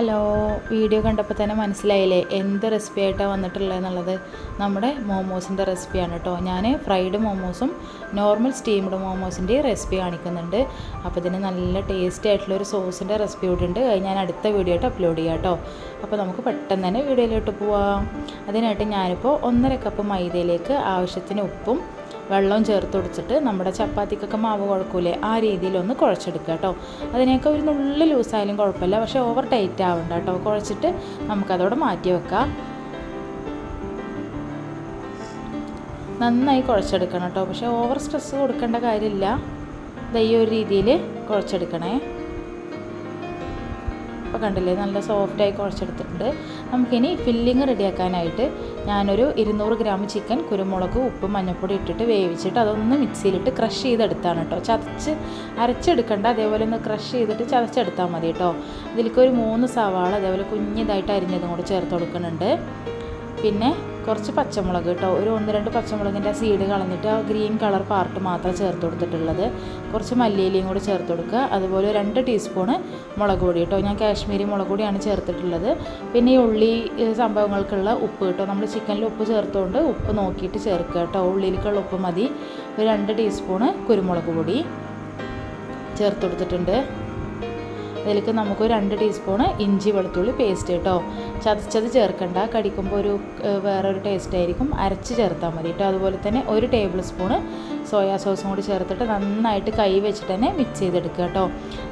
Hello video കണ്ടപ്പോൾ തന്നെ മനസ്സിലായില്ലേ? എന്ത് റെസിപ്പി ആയിട്ടാണ് വന്നിട്ടുള്ളത് എന്നുള്ളത്? നമ്മുടെ മോമോസിന്റെ റെസിപ്പിയാണ് കേട്ടോ. ഞാൻ ഫ്രൈഡ് മോമോസും നോർമൽ സ്റ്റീംഡ് മോമോസിന്റെ റെസിപ്പി കാണിക്കുന്നുണ്ട്. അപ്പോൾ ഇതിന് നല്ല ടേസ്റ്റി ആയിട്ടുള്ള ഒരു സോസിന്റെ റെസിപ്പി കൂടി ഉണ്ട്. അത് ഞാൻ അടുത്ത വീഡിയോ ആയിട്ട് അപ്ലോഡ് ചെയ്യാം കേട്ടോ. അപ്പോൾ നമുക്ക് പെട്ടെന്ന് തന്നെ വീഡിയോയിലോട്ട് പോവാം. അതിനായിട്ട് ഞാനിപ്പോൾ ഒന്നര കപ്പ് മൈദയിലേക്ക് ആവശ്യത്തിന് ഉപ്പും വെള്ളവും ചേർത്ത് കൊടുത്തിട്ട് നമ്മുടെ ചപ്പാത്തിക്കൊക്കെ മാവ് കുഴക്കൂലേ ആ രീതിയിലൊന്ന് കുഴച്ചെടുക്കുക കേട്ടോ. അതിനെയൊക്കെ ഒരു നുള്ളിൽ ലൂസായാലും കുഴപ്പമില്ല പക്ഷേ ഓവർ ടൈറ്റ് ആവണ്ട കേട്ടോ. കുഴച്ചിട്ട് നമുക്കതോടെ മാറ്റി വെക്കാം. നന്നായി കുഴച്ചെടുക്കണം കേട്ടോ. പക്ഷേ ഓവർ സ്ട്രെസ് കൊടുക്കേണ്ട കാര്യമില്ല. ഈ ഒരു രീതിയിൽ കുഴച്ചെടുക്കണേ. അപ്പോൾ കണ്ടില്ലേ നല്ല സോഫ്റ്റായി കുഴച്ചെടുത്തിട്ടുണ്ട്. നമുക്കിനി ഫില്ലിങ് റെഡിയാക്കാനായിട്ട് ഞാനൊരു ഇരുന്നൂറ് ഗ്രാം ചിക്കൻ കുരുമുളക് ഉപ്പ് മഞ്ഞൾപ്പൊടി ഇട്ടിട്ട് വേവിച്ചിട്ട് അതൊന്ന് മിക്സിയിലിട്ട് ക്രഷ് ചെയ്തെടുത്താണ് കേട്ടോ ചതച്ച് അരച്ചെടുക്കണ്ട അതേപോലെ ഒന്ന് ക്രഷ് ചെയ്തിട്ട് ചതച്ചെടുത്താൽ മതി കേട്ടോ ഇതിലേക്ക് ഒരു മൂന്ന് സവാള അതേപോലെ കുഞ്ഞിതായിട്ട് അരിഞ്ഞതും കൂടെ ചേർത്ത് കൊടുക്കുന്നുണ്ട്. പിന്നെ കുറച്ച് പച്ചമുളക് കേട്ടോ. ഒരു ഒന്ന് രണ്ട് പച്ചമുളകിന്റെ സീഡ് കളഞ്ഞിട്ട് ആ ഗ്രീൻ കളർ പാർട്ട് മാത്രം ചേർത്ത് കൊടുത്തിട്ടുള്ളത്. കുറച്ച് മല്ലിയിലയും കൂടി ചേർത്ത് കൊടുക്കുക. അതുപോലെ രണ്ട് ടീസ്പൂണ് മുളക് പൊടി കേട്ടോ. ഞാൻ കാശ്മീരി മുളക് പൊടിയാണ് ചേർത്തിട്ടുള്ളത്. പിന്നെ ഈ ഉള്ളി സംഭവങ്ങൾക്കുള്ള ഉപ്പ് കേട്ടോ. നമ്മൾ ചിക്കനിൽ ഉപ്പ് ചേർത്തുകൊണ്ട് ഉപ്പ് നോക്കിയിട്ട് ചേർക്കുക കേട്ടോ. ഉള്ളിയിലേക്കുള്ള ഉപ്പ് മതി. ഒരു രണ്ട് ടീസ്പൂണ് കുരുമുളക് പൊടി ചേർത്ത് കൊടുത്തിട്ടുണ്ട്. അതിലേക്ക് നമുക്ക് രണ്ട് ടീസ്പൂണ് ഇഞ്ചി വെളുത്തുള്ളി പേസ്റ്റ് കേട്ടോ. ചതച്ചത് ചേർക്കണ്ട. കടിക്കുമ്പോൾ ഒരു വേറൊരു ടേസ്റ്റ് ആയിരിക്കും. അരച്ച് ചേർത്താൽ മതി. കേട്ടോ അതുപോലെ തന്നെ ഒരു ടേബിൾ സ്പൂണ് സോയാ സോസും കൂടി ചേർത്തിട്ട് നന്നായിട്ട് കൈ വെച്ചിട്ട് തന്നെ മിക്സ് ചെയ്തെടുക്കുക കേട്ടോ.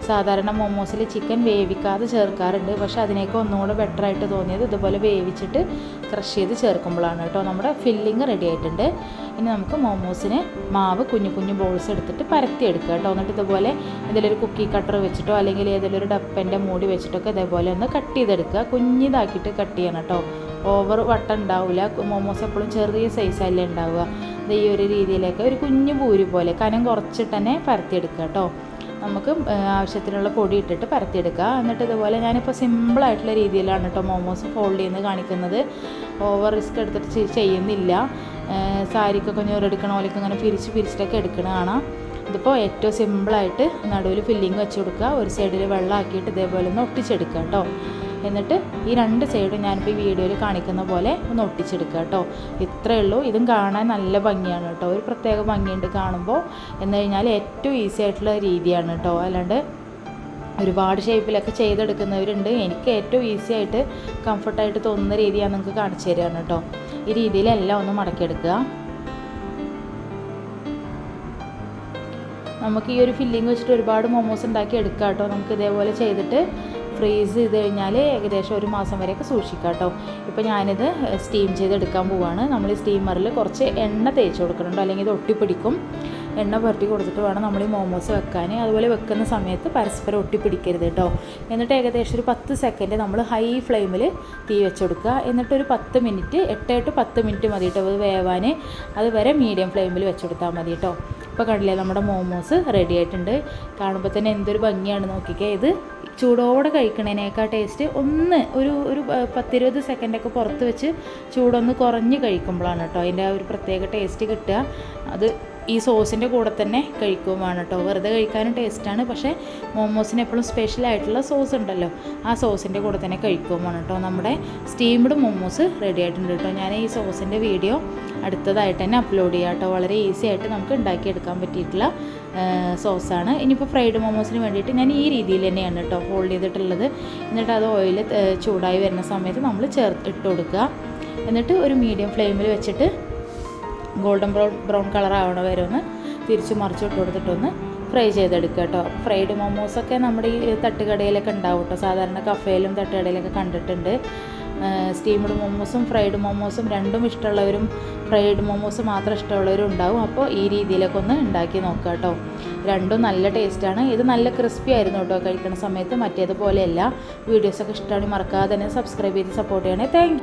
സാധാരണ മോമോസിൽ ചിക്കൻ വേവിക്കാതെ ചേർക്കാറുണ്ട്. പക്ഷേ അതിനേക്ക് ഒന്നുകൂടെ ബെറ്റർ ആയിട്ട് തോന്നിയത് ഇതുപോലെ വേവിച്ചിട്ട് ക്രഷ് ചെയ്ത് ചേർക്കുമ്പോഴാണ് കേട്ടോ. നമ്മുടെ ഫില്ലിങ് റെഡി ആയിട്ടുണ്ട്. ഇനി നമുക്ക് മോമോസിന് മാവ് കുഞ്ഞു കുഞ്ഞു ബോൾസ് എടുത്തിട്ട് പരത്തി എടുക്കുക കേട്ടോ. എന്നിട്ട് ഇതുപോലെ എന്തെങ്കിലും ഒരു കുക്കി കട്ടർ വെച്ചിട്ടോ അല്ലെങ്കിൽ ഏതെങ്കിലും ഒരു ഡപ്പന്റെ മൂടി വെച്ചിട്ടൊക്കെ ഇതേപോലെ ഒന്ന് കട്ട് ചെയ്തെടുക്കുക. കുഞ്ഞിതാക്കിയിട്ട് കട്ട് ചെയ്യണം കേട്ടോ. ഓവർ വട്ടം ഉണ്ടാവില്ല. മോമോസ് എപ്പോഴും ചെറിയ സൈസല്ലേ ഉണ്ടാവുക. ഈ ഒരു രീതിയിലേക്ക് ഒരു കുഞ്ഞു പൂരി പോലെ കനം കുറച്ചിട്ട് തന്നെ പരത്തിയെടുക്കുക കേട്ടോ. നമുക്ക് ആവശ്യത്തിനുള്ള പൊടി ഇട്ടിട്ട് പരത്തിയെടുക്കുക. എന്നിട്ട് ഇതുപോലെ ഞാനിപ്പോൾ സിമ്പിളായിട്ടുള്ള രീതിയിലാണ് കേട്ടോ മോമോസ് ഫോൾഡ് ചെയ്യുന്നത് കാണിക്കുന്നത്. ഓവർ റിസ്ക് എടുത്തിട്ട് ചെയ്യുന്നില്ല. സാരിക്കൊക്കെ ഞൊരെടുക്കണ പോലെയൊക്കെ ഇങ്ങനെ പിരിച്ച് പിരിച്ചിട്ടൊക്കെ എടുക്കണ കാണാം. ഇതിപ്പോൾ ഏറ്റവും സിമ്പിളായിട്ട് നടുവിൽ ഫില്ലിങ് വെച്ച് കൊടുക്കുക. ഒരു സൈഡിൽ വെള്ളമാക്കിയിട്ട് ഇതേപോലെ ഒന്ന് ഒട്ടിച്ചെടുക്കുക കേട്ടോ. എന്നിട്ട് ഈ രണ്ട് സൈഡും ഞാനിപ്പോൾ ഈ വീഡിയോയിൽ കാണിക്കുന്ന പോലെ ഒന്ന് ഒട്ടിച്ചെടുക്കുക കേട്ടോ. ഇത്രയേ ഉള്ളൂ. ഇതും കാണാൻ നല്ല ഭംഗിയാണ് കേട്ടോ. ഒരു പ്രത്യേക ഭംഗിയുണ്ട് കാണുമ്പോൾ എന്ന് കഴിഞ്ഞാൽ ഏറ്റവും ഈസി ആയിട്ടുള്ള രീതിയാണ് കേട്ടോ. അല്ലാണ്ട് ഒരുപാട് ഷേപ്പിലൊക്കെ ചെയ്തെടുക്കുന്നവരുണ്ട്. എനിക്ക് ഏറ്റവും ഈസി ആയിട്ട് കംഫർട്ടായിട്ട് തോന്നുന്ന രീതിയാണ് നിങ്ങൾക്ക് കാണിച്ചു തരികയാണ് കേട്ടോ. ഈ രീതിയിലെല്ലാം ഒന്ന് മടക്കിയെടുക്കുക. നമുക്ക് ഈ ഒരു ഫില്ലിങ് വെച്ചിട്ട് ഒരുപാട് മോമോസ് ഉണ്ടാക്കി എടുക്കാം കേട്ടോ. നമുക്ക് ഇതേപോലെ ചെയ്തിട്ട് ഫ്രീസ് ചെയ്ത് കഴിഞ്ഞാൽ ഏകദേശം ഒരു മാസം വരെയൊക്കെ സൂക്ഷിക്കാം കേട്ടോ. ഇപ്പോൾ ഞാനിത് സ്റ്റീം ചെയ്തെടുക്കാൻ പോവുകയാണ് നമ്മൾ ഈ സ്റ്റീമറിൽ കുറച്ച് എണ്ണ തേച്ച് കൊടുക്കുന്നുണ്ടോ. അല്ലെങ്കിൽ ഇത് ഒട്ടിപ്പിടിക്കും. എണ്ണ പുരട്ടി കൊടുത്തിട്ട് വേണം നമ്മൾ ഈ മോമോസ് വെക്കാൻ അതുപോലെ വെക്കുന്ന സമയത്ത് പരസ്പരം ഒട്ടിപ്പിടിക്കരുത് കേട്ടോ. എന്നിട്ട് ഏകദേശം ഒരു പത്ത് സെക്കൻഡ് നമ്മൾ ഹൈ ഫ്ലെയിമിൽ തീ വെച്ചെടുക്കുക. എന്നിട്ട് ഒരു പത്ത് മിനിറ്റ് എട്ട് എട്ട് പത്ത് മിനിറ്റ് മതി കേട്ടോ അത് വേവാൻ അതുവരെ മീഡിയം ഫ്ലെയിമിൽ വെച്ചെടുത്താൽ മതി കേട്ടോ. ഇപ്പോൾ കണ്ടില്ലേ നമ്മുടെ മോമോസ് റെഡി ആയിട്ടുണ്ട്. കാണുമ്പോൾ തന്നെ എന്തൊരു ഭംഗിയാണ് നോക്കിക്കേ. ഇത് ചൂടോടെ കഴിക്കണേനേക്കാൾ ടേസ്റ്റ് ഒന്ന് ഒരു ഒരു പത്തിരുപത് സെക്കൻഡൊക്കെ പുറത്ത് വെച്ച് ചൂടൊന്ന് കുറഞ്ഞ് കഴിക്കുമ്പോഴാണ് കേട്ടോ അതിന്റെ ആ ഒരു പ്രത്യേക ടേസ്റ്റ് കിട്ടുക. അത് ഈ സോസിന്റെ കൂടെ തന്നെ കഴിക്കുകയും കേട്ടോ. വെറുതെ കഴിക്കാനും ടേസ്റ്റാണ്. പക്ഷേ മോമോസിന് എപ്പോഴും സ്പെഷ്യൽ ആയിട്ടുള്ള സോസ് ഉണ്ടല്ലോ ആ സോസിന്റെ കൂടെ തന്നെ കഴിക്കുകയും കേട്ടോ. നമ്മുടെ സ്റ്റീംഡ് മോമോസ് റെഡി ആയിട്ടുണ്ട് കേട്ടോ. ഞാൻ ഈ സോസിന്റെ വീഡിയോ അടുത്തതായിട്ട് തന്നെ അപ്ലോഡ് ചെയ്യാം കേട്ടോ. വളരെ ഈസി ആയിട്ട് നമുക്ക് ഉണ്ടാക്കിയെടുക്കാൻ പറ്റിയിട്ടുള്ള സോസാണ്. ഇനിയിപ്പോൾ ഫ്രൈഡ് മോമോസിന് വേണ്ടിയിട്ട് ഞാൻ ഈ രീതിയിൽ തന്നെയാണ് കേട്ടോ ഫോൾഡ് ചെയ്തിട്ടുള്ളത്. എന്നിട്ട് അത് ഓയിൽ ചൂടായി വരുന്ന സമയത്ത് നമ്മൾ ചേർത്ത് ഇട്ട് കൊടുക്കുക. എന്നിട്ട് ഒരു മീഡിയം ഫ്ലെയിമിൽ വെച്ചിട്ട് ഗോൾഡൻ ബ്രൗൺ ബ്രൗൺ കളർ ആവണ വരെ ഒന്ന് തിരിച്ച് മറിച്ചിട്ട് കൊടുത്തിട്ടൊന്ന് ഫ്രൈ ചെയ്തെടുക്കുക കേട്ടോ. ഫ്രൈഡ് മോമോസൊക്കെ നമ്മുടെ ഈ തട്ടുകടയിലൊക്കെ ഉണ്ടാവും കേട്ടോ. സാധാരണ കഫേയിലും തട്ടുകടയിലൊക്കെ കണ്ടിട്ടുണ്ട്. സ്റ്റീംഡ് മോമോസും ഫ്രൈഡ് മോമോസും രണ്ടും ഇഷ്ടമുള്ളവരും ഫ്രൈഡ് മോമോസ് മാത്രം ഇഷ്ടമുള്ളവരും ഉണ്ടാവും. അപ്പോൾ ഈ രീതിയിലൊക്കെ ഒന്ന് ഉണ്ടാക്കി നോക്കുക കേട്ടോ. രണ്ടും നല്ല ടേസ്റ്റാണ്. ഇത് നല്ല ക്രിസ്പി ആയിരുന്നു കേട്ടോ കഴിക്കുന്ന സമയത്ത്. മറ്റേതുപോലെയല്ല. വീഡിയോസൊക്കെ ഇഷ്ടമാണെങ്കിൽ മറക്കാതെ തന്നെ സബ്സ്ക്രൈബ് ചെയ്ത് സപ്പോർട്ട് ചെയ്യണേ. താങ്ക്